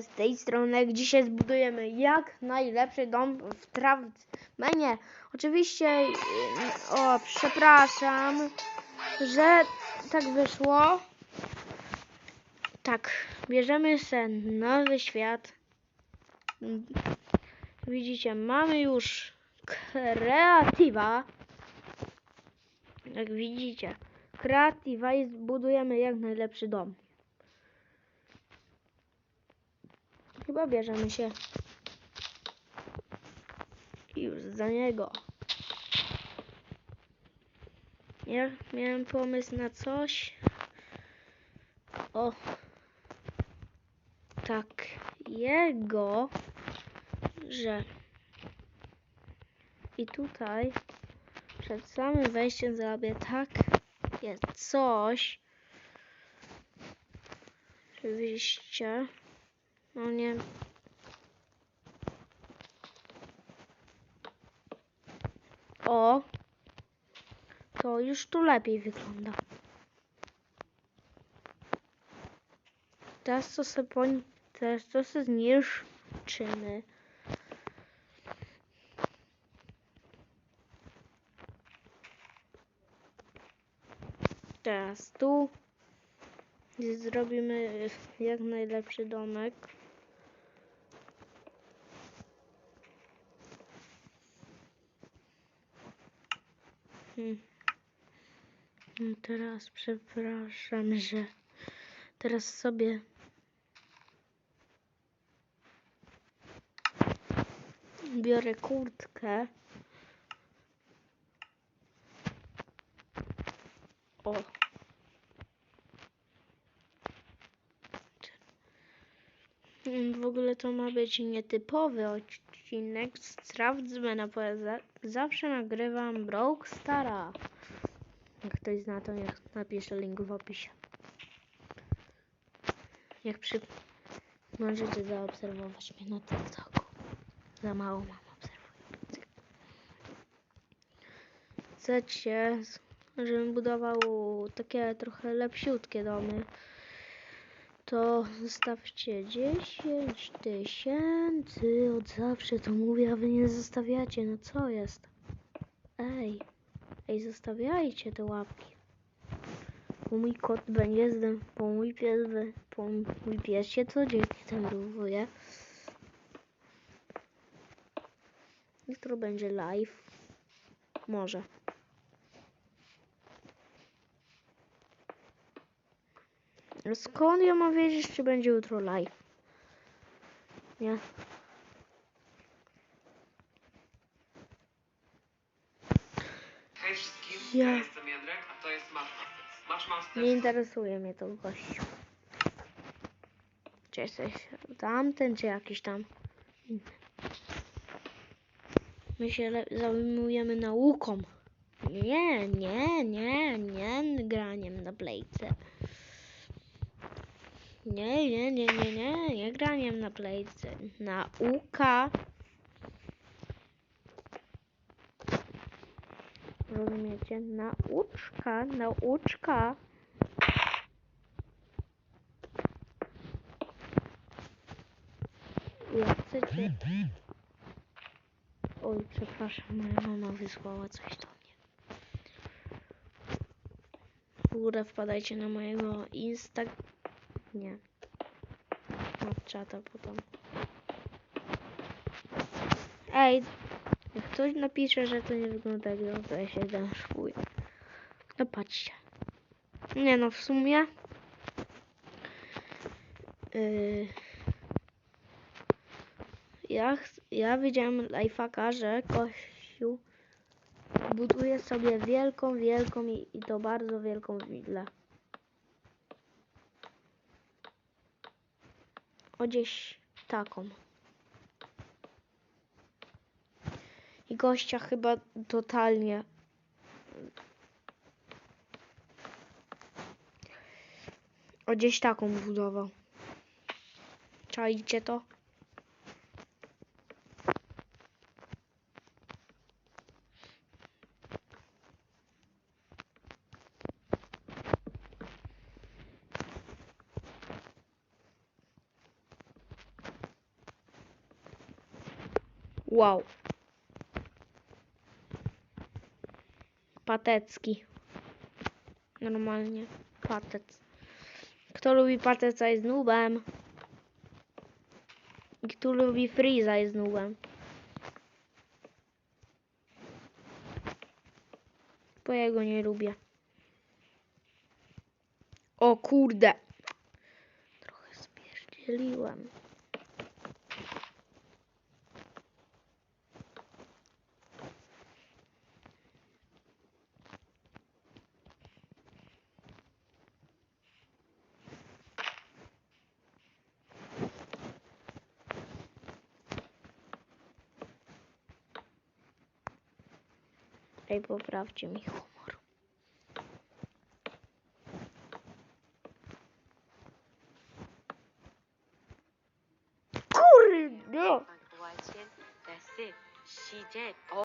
Z tej strony dzisiaj zbudujemy jak najlepszy dom w Travmenie. Oczywiście, yy, o przepraszam, że tak wyszło. Tak, bierzemy sen nowy świat. Widzicie, mamy już kreatywa. Jak widzicie, kreatywa i zbudujemy jak najlepszy dom. Chyba bierzemy się już za niego. Ja miałem pomysł na coś. O. Tak. Jego. Że. I tutaj. Przed samym wejściem zrobię tak. Jest coś. Oczywiście. No nie. O. To już tu lepiej wygląda. Teraz to sobie poń... Teraz to sobie zniszczymy. Teraz tu zrobimy jak najlepszy domek. Teraz przepraszam, że teraz sobie biorę kurtkę. O. W ogóle to ma być nietypowy odcinek z Sprawdzmy bo ja za- zawsze nagrywam Broke Stara. Jak ktoś zna, to niech napisze link w opisie. Jak przy... Możecie zaobserwować mnie na TikToku. Za mało mam obserwujących. Chcecie, żebym budował takie trochę lepsiutkie domy, to zostawcie 10 tysięcy. Od zawsze to mówię, a wy nie zostawiacie. No co jest? Ej, ej, zostawiajcie te łapki. Bo mój kot będzie zdem, bo mój pies, bo mój pies się codziennie. Jutro będzie live. Może. Skąd ja mam wiedzieć, czy będzie jutro live? Nie. Hej wszystkim, Ja. ja jestem Jędrek, a to jest Matchmasters. Matchmasters Nie interesuje mnie to gościu. Czy jesteś tamten, czy jakiś tam inny. My się zajmujemy nauką. Nie, nie, nie, nie graniem na plejce. Nie, nie, nie, nie, nie, nie graniem na plejce. Nauka. Rozumiecie? Nauczka, nauczka. Jak chcecie... Oj, przepraszam, moja mama wysłała coś do mnie. W górę wpadajcie na mojego Insta... Nie. Snapchata potem. Ej, jak ktoś napisze, że to nie wygląda jak dom, to ja się denerwuję. No patrzcie. Nie no, w sumie... Yy, ja, ja widziałem lifehacka, że kościół buduje sobie wielką, wielką i, i to bardzo wielką willę. O gdzieś taką. I gościa chyba totalnie o gdzieś taką budował. Czajcie to? Wow. Patecki. Normalnie. Patec. Kto lubi pateca jest nubem. Kto lubi Freeza jest nubem. Bo ja go nie lubię. O kurde. Trochę spierdzieliłem. tutaj poprawcie mi humor. Kurde!